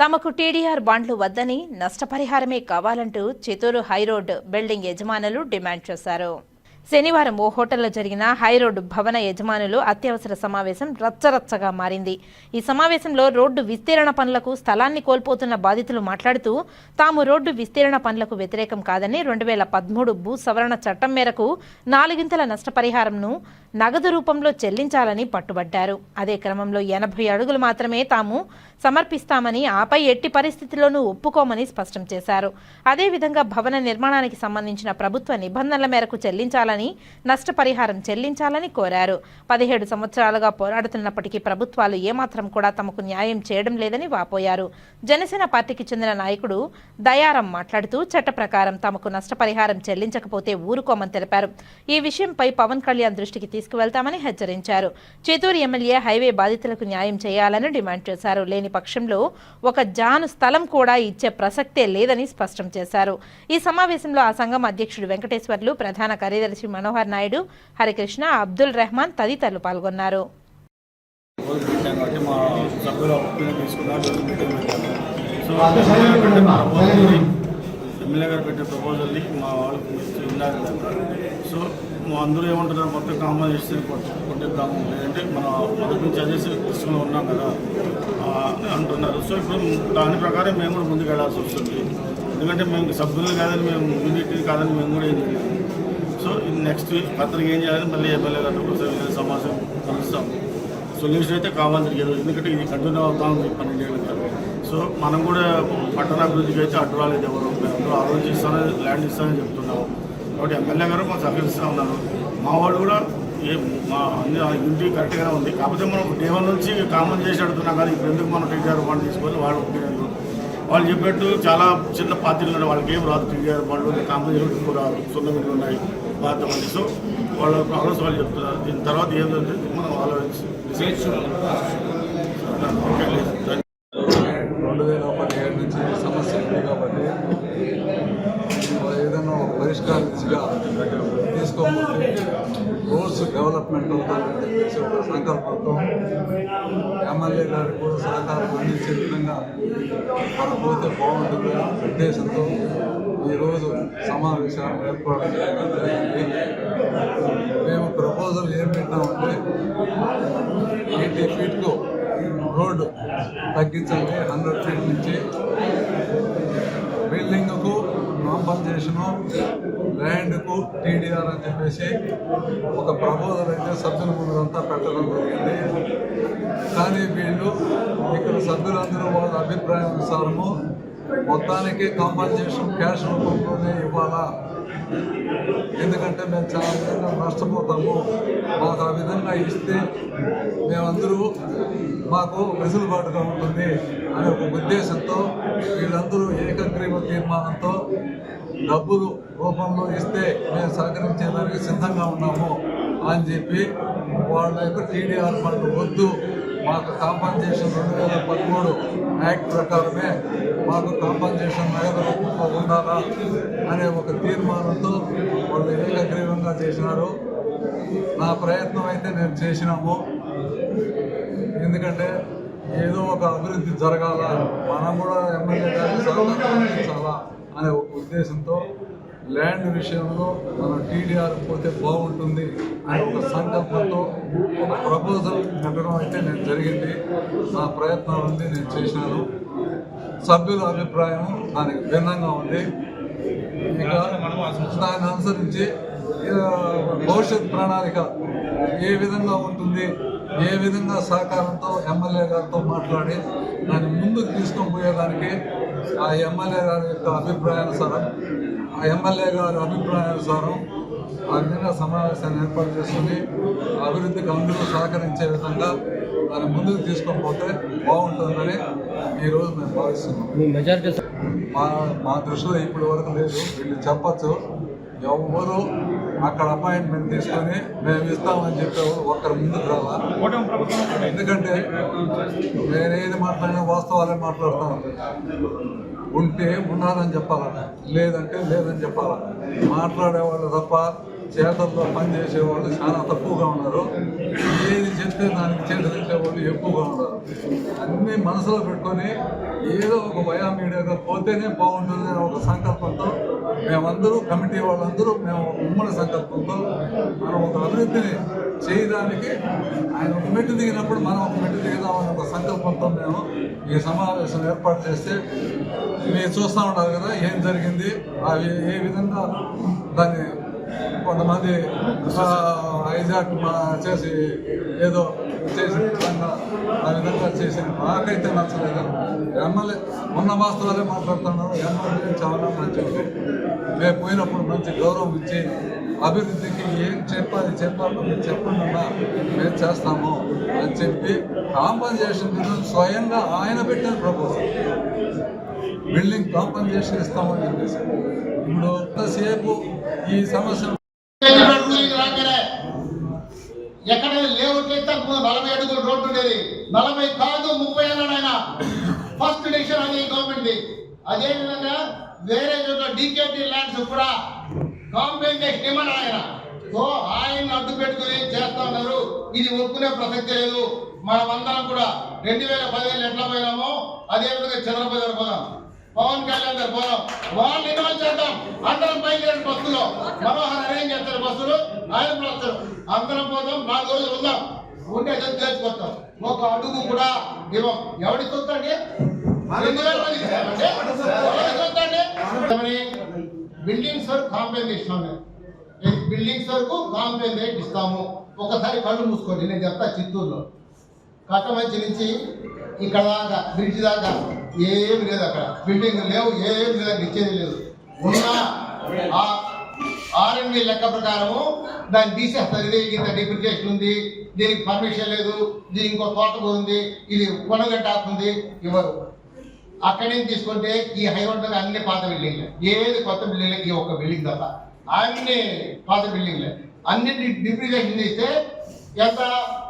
తమకు టీడీఆర్ బాండ్లు వద్దని నష్టపరిహారమే కావాలంటూ చిత్తూరు హైరోడ్ బిల్డింగ్ యజమానులు డిమాండ్ చేశారు. శనివారం ఓ హోటల్లో జరిగిన హైరోడ్ భవన యజమానులు అత్యవసర సమావేశం రచ్చరచ్చగా మారింది. ఈ సమావేశంలో రోడ్డు విస్తీరణ పనులకు స్థలాన్ని కోల్పోతున్న బాధితులు మాట్లాడుతూ తాము రోడ్డు విస్తీరణ పనులకు వ్యతిరేకం కాదని రెండు వేల పదమూడు భూ సవరణ చట్టం మేరకు నాలుగింతల నష్టపరిహారంను నగదు రూపంలో చెల్లించాలని పట్టుబడ్డారు. అదే క్రమంలో ఎనభై అడుగులు మాత్రమే తాము సమర్పిస్తామని ఆపై ఎట్టి పరిస్థితిలోనూ ఒప్పుకోమని స్పష్టం చేశారు. అదేవిధంగా భవన నిర్మాణానికి సంబంధించిన ప్రభుత్వ నిబంధనల మేరకు చెల్లించాలని నష్టపరిహారం చెల్లించాలని కోరారు. పదిహేడు సంవత్సరాలుగా పోరాడుతున్నప్పటికీ ప్రభుత్వాలు ఏమాత్రం కూడా తమకు న్యాయం చేయడం లేదని వాపోయారు. జనసేన పార్టీకి చెందిన నాయకుడు దయారం మాట్లాడుతూ చట్ట ప్రకారం తమకు నష్టపరిహారం చెల్లించకపోతే ఊరుకోమని తెలిపారు. ఈ విషయంపై పవన్ కళ్యాణ్ దృష్టికి తీసుకువెళ్తామని హెచ్చరించారు. చిత్తూరు ఎమ్మెల్యే హైవే బాధితులకు న్యాయం చేయాలని డిమాండ్ చేశారు. లేని పక్షంలో ఒక జాను స్థలం కూడా ఇచ్చే ప్రసక్తే లేదని స్పష్టం చేశారు. ఈ సమావేశంలో ఆ సంఘం అధ్యక్షుడు వెంకటేశ్వర్లు ప్రధాన కార్యదర్శి శ్రీ మనోహర్ నాయుడు హరికృష్ణ అబ్దుల్ రెహమాన్ తదితరులు పాల్గొన్నారు ఎమ్మెల్యే గారు పెట్టే ప్రపోజల్ని మా వాళ్ళకి విన్నారు సో మా అందరూ ఏమంటున్నారు మొత్తం కామన్ చేస్తే కొట్టేద్దాము లేదంటే మన మొదటి నుంచి అదే సిస్టంలో ఉన్నాం కదా అంటున్నారు సో ఇప్పుడు దాని ప్రకారం మేము కూడా ముందుకు వెళ్ళాల్సి వస్తుంది ఎందుకంటే మేము సభ్యులు కాదని మేము యూనిటీ కాదని మేము కూడా ఏం చేయలేము సో నెక్స్ట్ వీక్ పత్రిక ఏం చేయాలని మళ్ళీ ఎమ్మెల్యే గారు సమాజం కలుస్తాం. సొల్యూషన్ అయితే కావాలి జరిగేది ఎందుకంటే ఇది కంటిన్యూ అవుతా ఉంది పన్నెండు సో మనం కూడా పట్టణాభివృద్ధికి అయితే అడ్డు రాలేదు ఎవరు. మేము ఆలోచిస్తానని ల్యాండ్ ఇస్తానని చెప్తున్నాము. కాబట్టి ఎమ్మెల్యే గారు మాకు సహకరిస్తూ ఉన్నారు. మా వాళ్ళు కూడా ఏ మా అన్ని ఇంటి కరెక్ట్గానే ఉంది. కాకపోతే మనం డే వన్ నుంచి కామన్ చేసి అడుగుతున్నాం కానీ ఇప్పుడు ఎందుకు మనం టీడీఆర్ బాండ్ తీసుకొని వాళ్ళు ఒపీనియన్ వాళ్ళు చెప్పినట్టు చాలా చిన్న పార్టీలు ఉన్నాయి. వాళ్ళకి ఏం రాదు. టీడీఆర్ బాండ్లు కామన్ చేయడం కూడా రాదు సొంత ఉన్నాయి. బాధ్యత మంది వాళ్ళ ప్రాబ్లమ్స్ వాళ్ళు చెప్తున్నారు. దీని తర్వాత ఏంటంటే మనం ఆలోచించి రెండు వేల పదిహేడు నుంచి సమస్య ఉంది కాబట్టి ఏదైనా ఒక పరిష్కార దిశగా తీసుకోకపోతే రోడ్స్ డెవలప్మెంట్ అవుతాయని చెప్పేసి ఒక సంకల్పంతో ఎమ్మెల్యే గారికి కూడా సహకారం అందించే విధంగా మనం పోతే బాగుంటుంది ఉద్దేశంతో ఈరోజు సమావేశం ఏర్పాటు చేయడం జరిగింది మేము ప్రపోజల్ ఏం పెట్టామంటే ఎయిటీ ఫీట్కు రోడ్డు తగ్గించండి హండ్రెడ్ ఫీట్ నుంచి. బిల్డింగ్కు కాంపన్సేషను ల్యాండ్కు టీడీఆర్ అని చెప్పేసి ఒక ప్రపోజల్ అయితే సభ్యుల ముందంతా పెట్టడం జరిగింది. కానీ వీళ్ళు ఇక్కడ సభ్యులందరూ వాళ్ళ అభిప్రాయం అనుసారము మొత్తానికి కాంపన్సేషన్ క్యాష్ రూపంలోనే ఇవ్వాలా? ఎందుకంటే మేము చాలా విధంగా నష్టపోతాము. మాకు ఆ విధంగా ఇస్తే మేమందరూ మాకు వెసులుబాటుగా ఉంటుంది అనే ఒక ఉద్దేశంతో వీళ్ళందరూ ఏకగ్రీవ తీర్మానంతో డబ్బులు రూపంలో ఇస్తే మేము సహకరించేదానికి సిద్ధంగా ఉన్నాము అని చెప్పి వాళ్ళ యొక్క టీడీఆర్ ఫండ్ వద్దు. మాకు కాంపన్సేషన్ రెండు వేల పదమూడు యాక్ట్ ప్రకారమే మాకు కాంపన్సేషన్ నగదు రూపంలో ఉండాలా అనే ఒక తీర్మానంతో వాళ్ళు ఏకగ్రీవంగా చేసినారు. నా ప్రయత్నం అయితే నేను చేసినాము. ఎందుకంటే ఏదో ఒక అభివృద్ధి జరగాల మనం కూడా ఎమ్మెల్యే గారికి సహకారం అందించాలా అనే ఒక ఉద్దేశంతో ల్యాండ్ విషయంలో మనం టీడీఆర్ పోతే బాగుంటుంది అని ఒక సంకల్పంతో ఒక ప్రపోజల్ పెట్టడం అయితే నేను జరిగింది. నా ప్రయత్నం ఉంది నేను చేసినాను సభ్యుల అభిప్రాయం దానికి భిన్నంగా ఉంది. ఇక దాన్ని అనుసరించి భవిష్యత్ ప్రణాళిక ఏ విధంగా ఉంటుంది? ఏ విధంగా సహకారంతో ఎమ్మెల్యే గారితో మాట్లాడి దాన్ని ముందుకు తీసుకొని పోయేదానికి ఆ ఎమ్మెల్యే గారి యొక్క అభిప్రాయానుసారం ఆ ఎమ్మెల్యే గారి అభిప్రాయానుసారం ఆ విధంగా సమావేశాన్ని ఏర్పాటు చేసుకుని అభివృద్ధికి అందరూ సహకరించే విధంగా దాన్ని ముందుకు తీసుకొని పోతే బాగుంటుందని ఈరోజు మేము భావిస్తున్నాం. మా మా దృష్టిలో ఇప్పటి వరకు లేదు. వీళ్ళు చెప్పచ్చు. ఎవరు అక్కడ అపాయింట్మెంట్ తీసుకొని మేము ఇస్తామని చెప్పేవారు. ఒక్కరు ముందుకు రాలా ఎందుకంటే నేనేది మాట్లాడినా వాస్తవాలే మాట్లాడతాను ఉంటే ఉన్నాదని చెప్పాలా లేదంటే లేదని చెప్పాలా మాట్లాడేవాళ్ళు తప్ప చేతల్లో పని చేసేవాళ్ళు చాలా తక్కువగా ఉన్నారు. ఏది చెప్తే దానికి చేతలించే వాళ్ళు ఎక్కువగా ఉన్నారు. అన్నీ మనసులో పెట్టుకొని ఏదో ఒక భయా మీడియాగా పోతేనే బాగుంటుంది అనే ఒక సంకల్పంతో మేమందరూ కమిటీ వాళ్ళందరూ మేము ఒక ఉమ్మడి సంకల్పంతో మనం ఒక అభివృద్ధిని చేయడానికి ఆయన ఒక మెట్టు దిగినప్పుడు మనం ఒక మెట్టు దిగుదామనే ఒక సంకల్పంతో మేము ఈ సమావేశం ఏర్పాటు చేస్తే మీరు చూస్తూ ఉంటారు కదా ఏం జరిగింది అవి ఏ విధంగా దాన్ని కొంతమంది ఐజాక్ చేసి ఏదో చేసిన విధంగా ఆ విధంగా చేసింది నాకైతే నచ్చలేదు. ఎమ్మెల్యే ఉన్న వాస్తవాలే మాట్లాడుతున్నాను ఎమ్మెల్యే చాలా మంచిది మేము పోయినప్పుడు మంచి గౌరవం ఇచ్చి అభివృద్ధికి ఏం చెప్పాలి చెప్పాలో మీరు చెప్పకుండా మేము చేస్తాము అని చెప్పి కాంపన్సేషన్ స్వయంగా ఆయన పెట్టిన ప్రపోజల్ బిల్డింగ్ కాంపన్సేషన్ ఇస్తామని చెప్పేసి. ఇప్పుడు ఎంతసేపు ఈ సమస్య ఎక్కడ లేఅవుట్ అయితే నలభై అడుగులు రోడ్డు ఉండేది నలభై కాదు ముప్పై అన్నాడు ఆయన ఫస్ట్ డిసిషన్ అది గవర్నమెంట్ అదే విధంగా వేరే చోట్ల డీకేటీ ల్యాండ్స్ కూడా కాంపెన్సేషన్ ఇవ్వమని ఆయన సో ఆయన అడ్డు పెట్టుకుని చేస్తా ఉన్నారు ఇది ఒప్పుకునే ప్రసక్తి లేదు మనమందరం కూడా రెండు వేల పదిహేను ఎట్లా పోయినామో అదే విధంగా చంద్రబాబు గారు పోదాం పవన్ కళ్యాణ్ గారు పోదాం వాళ్ళు ఇన్వాల్వ్ చేద్దాం అందరం బయలుదేరి బస్సులో మనోహర్ అరేంజ్ బస్సులు ఆయన వస్తారు అందరం పోదాం నాలుగు రోజులు ఉందాం. ఉంటే అది చేసుకొస్తాం ఒక అడుగు కూడా ఇవ్వం. వస్తాండి? ఏమని? బిల్డింగ్స్ వరకు ఉన్నాయి ఈ బిల్డింగ్స్ వరకు కాంపెన్సేట్ ఇస్తాము. ఒకసారి కళ్ళు మూసుకోండి. నేను చెప్తా చిత్తూరులో. కట్టమంచి నుంచి ఇక్కడ దాకా బ్రిడ్జ్ దాకా ఏమి లేదు అక్కడ. బిల్డింగ్ లేవు ఏమి లేదు ఇచ్చేది లేదు. ఉన్న ఆర్ఎన్బి లెక్క ప్రకారము దాన్ని తీసేస్తారు. ఇదే ఇంత డిప్రికేషన్ ఉంది దీనికి పర్మిషన్ లేదు దీనికి ఇంకో తోట ఉంది ఇది కొనగట్టాకుంది ఇవ్వరు. అక్కడి నుంచి తీసుకుంటే ఈ హైరోడ్ అన్ని పాత బిల్డింగ్లే. ఏది కొత్త బిల్డింగ్ ఈ ఒక్క బిల్డింగ్ తప్ప. అన్ని పాత బిల్డింగ్లే. అన్ని డిప్రికేషన్ ఇస్తే ఎంత?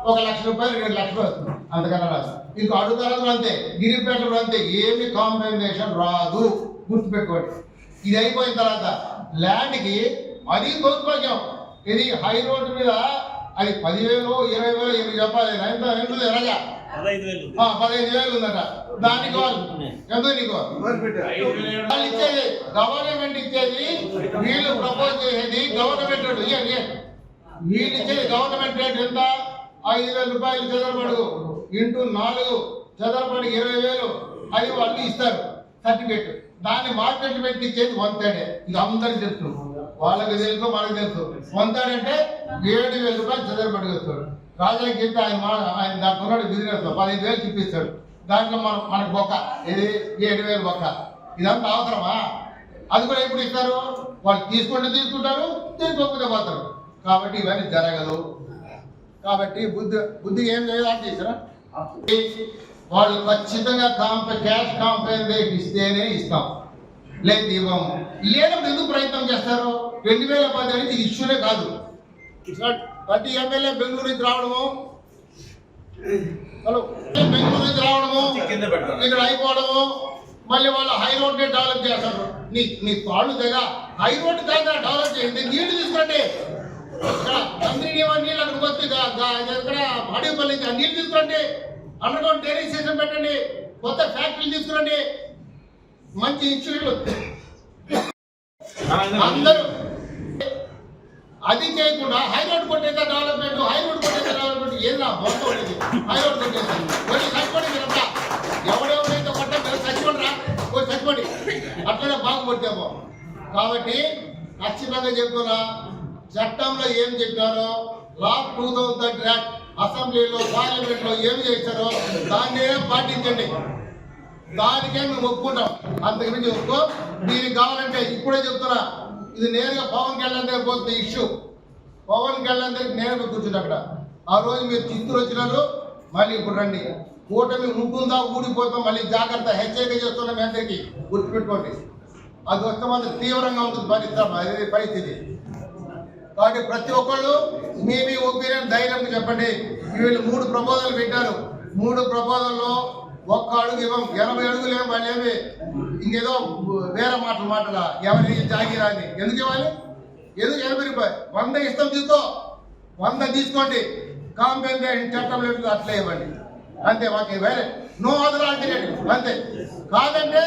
ఒక లక్ష రూపాయలు రెండు లక్షలు వస్తుంది. అంతకన్నా రాదు. ఇంకో అడుగుతారు అంతే. గిరిపేటలు అంతే. ఏమి కాంబినేషన్ రాదు. గుర్తుపెట్టుకోండి. ఇది అయిపోయిన తర్వాత ల్యాండ్కి అది దౌర్భాగ్యం. ఇది హై రోడ్డు మీద అది పదివేలు ఇరవై వేలు ఎన్ని చెప్పాలి ఎంత ఎంత ఆ, పదహైదు వేలు ఉందట. దానికి వాళ్ళు ఎంత నీకు? వాళ్ళు ఇచ్చేది గవర్నమెంట్ ఇచ్చేది వీళ్ళు ప్రపోజ్ చేసేది గవర్నమెంట్. వీళ్ళు. ఇచ్చేది గవర్నమెంట్ రేట్ ఎంత? ఐదు వేల రూపాయలు చదరపడుగు ఇంటూ నాలుగు చదరపడికి ఇరవై వేలు. అది వాళ్ళు ఇస్తారు సర్టిఫికేట్ దాన్ని మార్కెట్ పెట్టి ఇచ్చేది వన్ థర్డ్ ఇది అందరికి తెలుసు. వాళ్ళకి తెలుసు మనకు తెలుసు. అంటే ఏడు వేల రూపాయలు చదరపడికి వస్తాడు రాజాకి చెప్తే ఆయన ఆయన దాంట్లో ఉన్నాడు బిజినెస్లో పదిహేను వేలు చూపిస్తాడు. దాంట్లో మనం మనకు బొక్క ఇది ఏడు వేలు బొక్క. ఇదంతా అవసరమా? అది కూడా ఎప్పుడు ఇస్తారు? వాళ్ళు తీసుకుంటే తీసుకుంటారు తీసుకోకపోతే పోతారు. కాబట్టి ఇవన్నీ జరగదు. కాబట్టి బుద్ధి బుద్ధి ఏం చేయాలని చేసారా వాళ్ళు ఖచ్చితంగా కాంప క్యాష్ కాంపెన్సేట్ ఇస్తేనే ఇస్తాం. లేదు ఇవ్వము లేనప్పుడు ఎందుకు ప్రయత్నం చేస్తారు? రెండు వేల పది అనేది ఇష్యూనే కాదు. ప్రతి ఎమ్మెల్యే బెంగళూరు నుంచి రావడము. హలో. బెంగళూరు నుంచి రావడము. ఇక్కడ అయిపోవడము. మళ్ళీ వాళ్ళు హై రోడ్ డెవలప్ చేస్తారు. నీ నీ కాళ్ళు దగ్గర హై రోడ్ కాదు డెవలప్ చేయండి. నీళ్ళు తీసుకోండి ఇక్కడ తండ్రి నీళ్ళు అక్కడికి వస్తే ఇక్కడ ఆ నీళ్ళు తీసుకోండి అండర్ గ్రౌండ్ డైరీ స్టేషన్ పెట్టండి. కొత్త ఫ్యాక్టరీలు తీసుకురండి. మంచి ఇన్స్టిట్యూట్లు అందరూ అది చేయకుండా హై రోడ్ కొట్టేదా డెవలప్మెంట్ హై రోడ్ కొట్టేదా డెవలప్మెంట్. ఏది నా బొక్క ఉండేది హై రోడ్ కొట్టేది కొంచెం చచ్చిపోండి మీరంతా ఎవడెవడైతే కొట్ట మీరు చచ్చిపోండి రా కొంచెం చచ్చిపోండి అట్లనే బాగుపడితేమో కాబట్టి ఖచ్చితంగా చెప్తున్నా చట్టంలో ఏం చెప్పారో లా టూ థౌసండ్ అసెంబ్లీలో పార్లమెంట్లో ఏం చేశారో దాన్నే పాటించండి. దానికే మేము ఒప్పుకుంటాం. అంతకు మించి ఒప్పుకో. దీనికి కావాలంటే ఇప్పుడే చెప్తున్నా. ఇది నేరుగా పవన్ కళ్యాణ్ దగ్గర పోతుంది ఇష్యూ. పవన్ కళ్యాణ్ దగ్గర నేరుగా కూర్చుంది అక్కడ. ఆ రోజు మీరు చిత్తూరు వచ్చినారు మళ్ళీ ఇప్పుడు రండి. కూటమి ఉంటుందా ఊడిపోతాం మళ్ళీ జాగ్రత్త హెచ్చరిక చేస్తున్నాం మీ అందరికీ. గుర్తుపెట్టుకోండి. అది వస్తే మాత్రం తీవ్రంగా ఉంటుంది పరిస్థితి అదే పరిస్థితి. కాబట్టి ప్రతి ఒక్కళ్ళు మీ మీ ఒపీనియన్ ధైర్యంగా చెప్పండి. వీళ్ళు మూడు ప్రపోజల్ పెట్టారు. మూడు ప్రపోజల్లో ఒక్క అడుగు ఇవ్వం. ఎనభై అడుగులు ఏం వాళ్ళు ఏమి? ఇంకేదో వేరే మాటలు మాటలా. ఎవరి జాగీరా అని ఎందుకు ఇవ్వాలి? ఎందుకు ఎనభై రూపాయలు? వంద ఇస్తాం తీసుకో. వంద తీసుకోండి. కాంపెన్సేషన్ చట్టం లేదు అట్లా ఇవ్వండి. అంతే మాకు వేరే నో అదర్ ఆల్టర్నేటివ్ అంతే. కాదంటే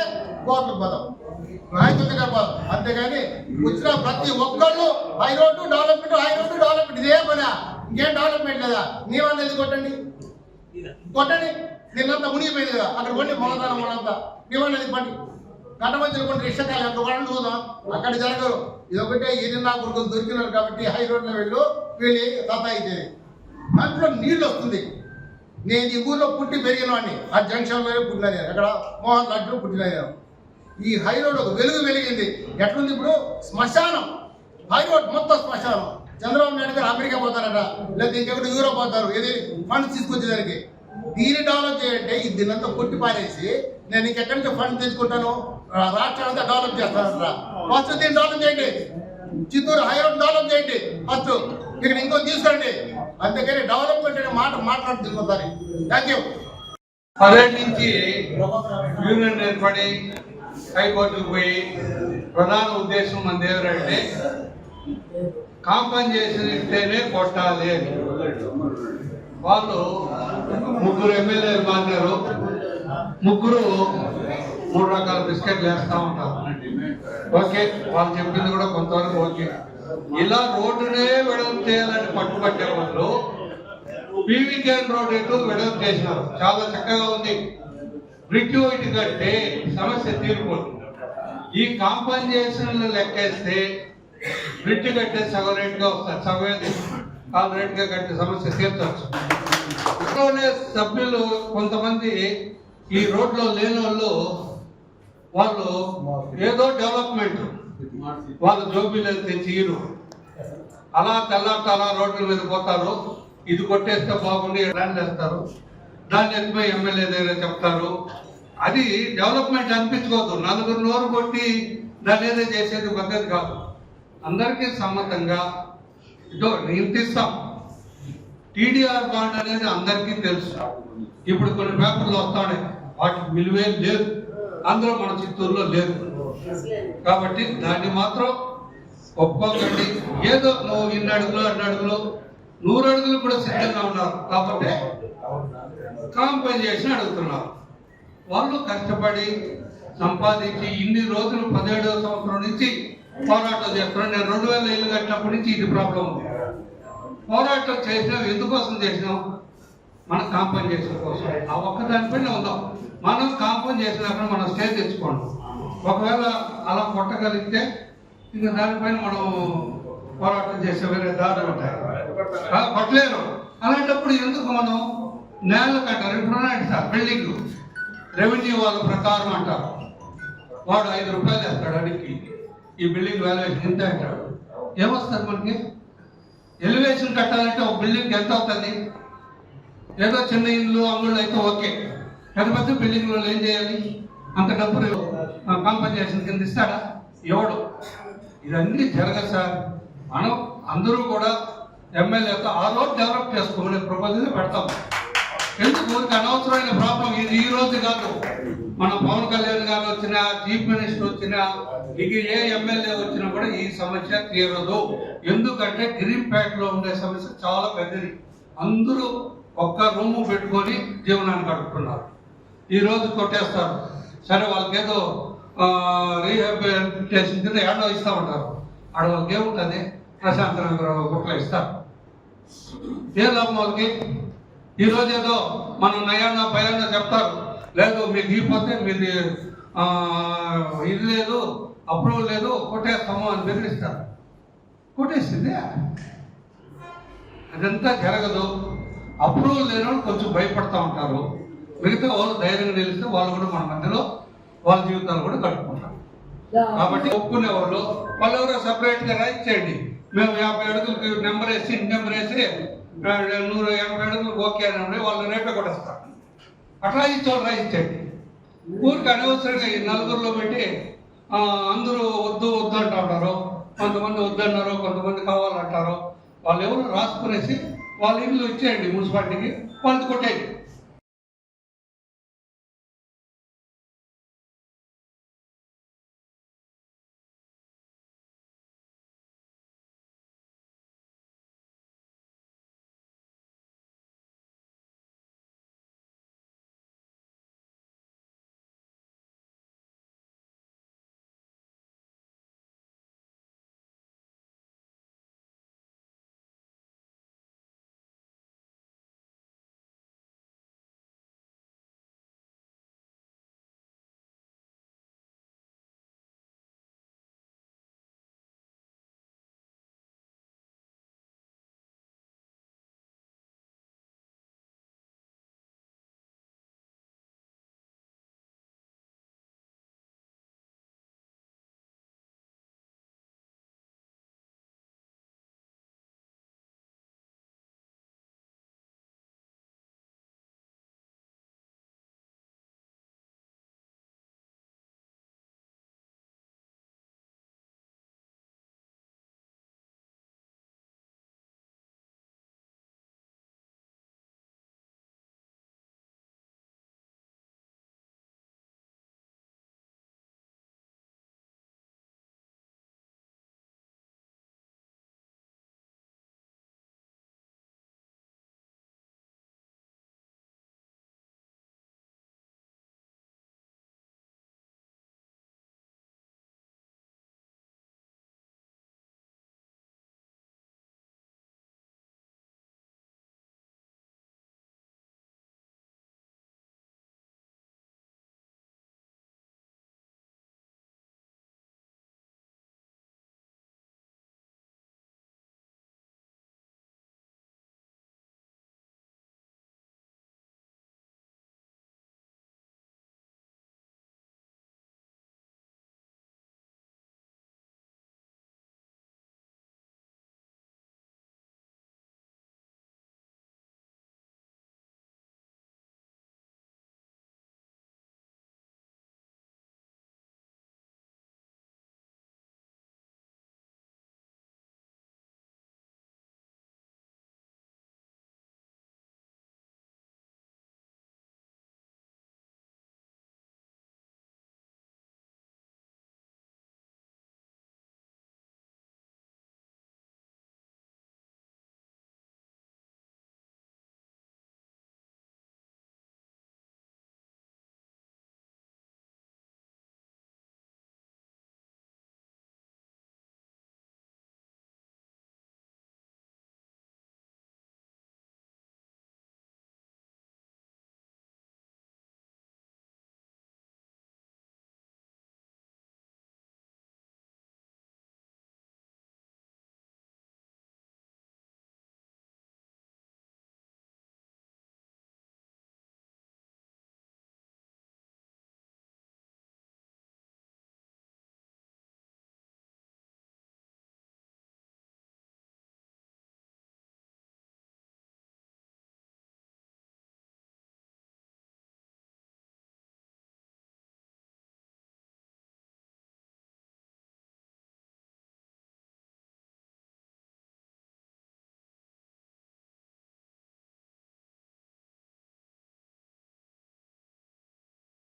కోర్టుకు రాయచంద్ర న్యాయస్థితిగా పదం. అంతేగాని వచ్చిన ప్రతి ఒక్కళ్ళు high road development high road development. ఇదే పనా. ఇంకేం డెవలప్మెంట్ లేదా? నీవన్నది కొట్టండి? కొట్టండి. నిన్నంతా మునిగిపోయింది కదా. అక్కడ కొన్ని మొలదానం మనంతా నీవన్నది పండి కట్టమంచులు కొన్ని రిక్షకాలు అక్కడ కూడా చూద్దాం. అక్కడ జరగరు ఇది ఒకటే ఇది నా కొడుకులు దొరికినారు కాబట్టి హై రోడ్లో వెళ్ళు. వెళ్ళి సతాయించేది దాంట్లో నీళ్ళు వస్తుంది. నేను ఈ ఊర్లో పుట్టి పెరిగిన వాడిని ఆ జంక్షన్లోనే పుట్టిన నేను. అక్కడ మోహన్ లాడ్లో పుట్టిన నేను. ఈ హై రోడ్ ఒక వెలుగు వెలిగింది. ఎట్లుంది ఇప్పుడు? శ్మశానం. హై రోడ్ మొత్తం శ్మశానం. చంద్రబాబు నాయుడు గారు అమెరికా పోతారట. లేదా ఇంకెక్కడ యూరోప్ పోతారు. ఏది? ఫండ్స్ తీసుకొచ్చేదానికి. దీన్ని డెవలప్ చేయంటే ఇది దీన్నంతా కొట్టి పారేసి నేను ఇంకెక్కడి నుంచి ఫండ్ తెచ్చుకుంటాను రాష్ట్రం అంతా డెవలప్ చేస్తానంటారా. ఫస్ట్ దీన్ని డెవలప్ చేయండి. చిత్తూరు హై డెవలప్ చేయండి. ఫస్ట్ ఇక్కడ ఇంకో తీసుకోండి అందుకని డెవలప్మెంట్ అనే మాట మాట్లాడుతుంది ఇంకోసారి థ్యాంక్ యూ పదేళ్ళ నుంచి యూనియన్ ఏర్పడి హైకోర్టుకు పోయి ప్రధాన ఉద్దేశం మన ఏమిటంటే కాంపన్సేషన్ ఇస్తేనే కొట్టాలి అని. వాళ్ళు ముగ్గురు ఎమ్మెల్యేలు మారినారు. ముగ్గురు మూడు రకాల బిస్కెట్లు వేస్తా ఉంటారు. ఓకే వాళ్ళు చెప్పింది కూడా కొంతవరకు ఓకే. ఇలా రోడ్డునే వెడల్పు చేయాలని పట్టుబట్టే వాళ్ళు పీవీకేన్ రోడ్ ఎటు వెడల్పు చేసినారు. చాలా చక్కగా ఉంది. బ్రిడ్జ్ ఒకటి కడితే సమస్య తీరిపోతుంది. ఈ కాంపన్సేషన్ లెక్కేస్తే బ్రిడ్జ్ కట్టే సగం రేటుగా వస్తారు సగం ఏది రేటుగా కట్టే సమస్య తీర్చవచ్చు. ఇంట్లోనే సభ్యులు కొంతమంది ఈ రోడ్లో లేని వాళ్ళు వాళ్ళు ఏదో డెవలప్మెంట్ వాళ్ళు జోబీలు తెచ్చిరు అలా తెల్లారితో అలా రోడ్ల మీద పోతారు. ఇది కొట్టేస్తే బాగుంది ల్యాండ్ వేస్తారు. దాన్ని ఎత్తిపోయి ఎమ్మెల్యే దగ్గర చెప్తారు. అది డెవలప్మెంట్ అనిపించుకోదు. నలుగురు నోరు కొట్టి దాన్ని ఏదో చేసేది పద్ధతి కాదు. అందరికీ సమ్మతంగా ఇదో నేను తీస్తాం. టీడీఆర్ బాండ్ అనేది అందరికీ తెలుసు. ఇప్పుడు కొన్ని పేపర్లు వస్తాయి వాటికి విలువే లేదు. అందులో మన చిత్తూరులో లేదు. కాబట్టి దాన్ని మాత్రం ఒప్పుకోకండి ఏదో నువ్వు ఇన్ని అడుగులు అన్ని అడుగులు నూరు అడుగులు కూడా సిద్ధంగా ఉన్నారు. కాబట్టి కాంపెన్సేషన్ అడుగుతున్నారు. వాళ్ళు కష్టపడి సంపాదించి ఇన్ని రోజులు పదిహేడవ సంవత్సరం నుంచి పోరాటం చేస్తున్నారు. నేను రెండు వేల ఇల్లు కట్టినప్పటి నుంచి ఇది ప్రాబ్లం ఉంది. పోరాటం చేసినాం ఎందుకోసం చేసినాం? మనం కాంపౌండ్ చేసిన కోసం. ఆ ఒక్క దానిపైన ఉందాం. మనం కాంపౌండ్ చేసినప్పుడు మనం స్టే తెచ్చుకోండి. ఒకవేళ అలా కొట్టగలిగితే ఇంకా దానిపైన మనం పోరాటం చేసే వేరే దారులు ఉంటాయి. కొట్టలేరు. అలాంటప్పుడు ఎందుకు మనం నేల కట్టారు ఇప్పుడు ఉన్నాయండి సార్ బిల్డింగ్ రెవెన్యూ వాళ్ళ ప్రకారం అంటారు. వాడు ఐదు రూపాయలు వేస్తాడు అడిగి ఈ బిల్డింగ్ వాల్యుయేషన్ ఎంత అంటాడు. ఏమొస్తారు మనకి? ఎలివేషన్ కట్టాలంటే ఒక బిల్డింగ్ ఎంత అవుతుంది? ఏదో చిన్న ఇల్లు అంగుళ్ళు అయితే ఓకే. పెద్ద పెద్ద బిల్డింగ్లో ఏం చేయాలి? అంత డబ్బులు కాంపన్సేషన్ కింద ఇస్తాడా? ఎవడు ఇదన్నీ జరగదు సార్. మనం అందరూ కూడా ఎమ్మెల్యేతో ఆ రోజు డెవలప్ చేసుకోమని ప్రపోజల్ పెడతాం. ఎందుకు? ఊరికి అనవసరమైన ప్రాబ్లం ఇది. ఈ రోజు కాదు. మన పవన్ కళ్యాణ్ గారు వచ్చినా చీఫ్ మినిస్టర్ వచ్చినా ఇక ఏ ఎమ్మెల్యే వచ్చినా కూడా ఈ సమస్య తీరదు. ఎందుకంటే లో ఉండే సమస్య చాలా పెద్దది. అందరూ ఒక్క రూము పెట్టుకొని జీవనాన్ని గడుపుతున్నారు. ఈ రోజు కొట్టేస్తారు. సరే వాళ్ళకి ఏదో రీహాబిలిటేషన్ కింద ఏడో ఇస్తా ఉంటారు. ఆడ వాళ్ళకి ఏముంటుంది ప్రశాంత్ నగర్ ఇస్తారు. ఏ లాభం వాళ్ళకి ఈ ఏదో మనం నయాన భయంగా చెప్తారు. లేదు మీకు ఇవ్వకపోతే మీది ఇది లేదు అప్రూవల్ లేదు కొట్టేస్తాము అని బెదిరిస్తారు. కొట్టేసింది. అదంతా జరగదు. అప్రూవల్ లేని వాళ్ళు కొంచెం భయపడతా ఉంటారు. మిగతా వాళ్ళు ధైర్యంగా నిలిస్తే వాళ్ళు కూడా మన మధ్యలో వాళ్ళ జీవితాలు కూడా గడుపుకుంటారు. కాబట్టి ఒప్పుకునే వాళ్ళు వాళ్ళు ఎవరో సపరేట్గా రైట్ చేయండి. మేము యాభై అడుగులకి నెంబర్ వేసి నెంబర్ వేసి నూరు ఎనభై అడుగులు ఓకే అని వాళ్ళు రేపే కొట్టేస్తారు. అట్లా ఇచ్చి రాయించండి. ఊరికి అనవసరంగా ఈ నలుగురిలో పెట్టి అందరూ వద్దు వద్దు అంటా ఉంటారు కొంతమంది వద్దన్నారు కొంతమంది కావాలంటారు. వాళ్ళు ఎవరు రాసుకునేసి వాళ్ళ ఇల్లు ఇచ్చేయండి మున్సిపాలిటీకి వాళ్ళది కొట్టేయండి.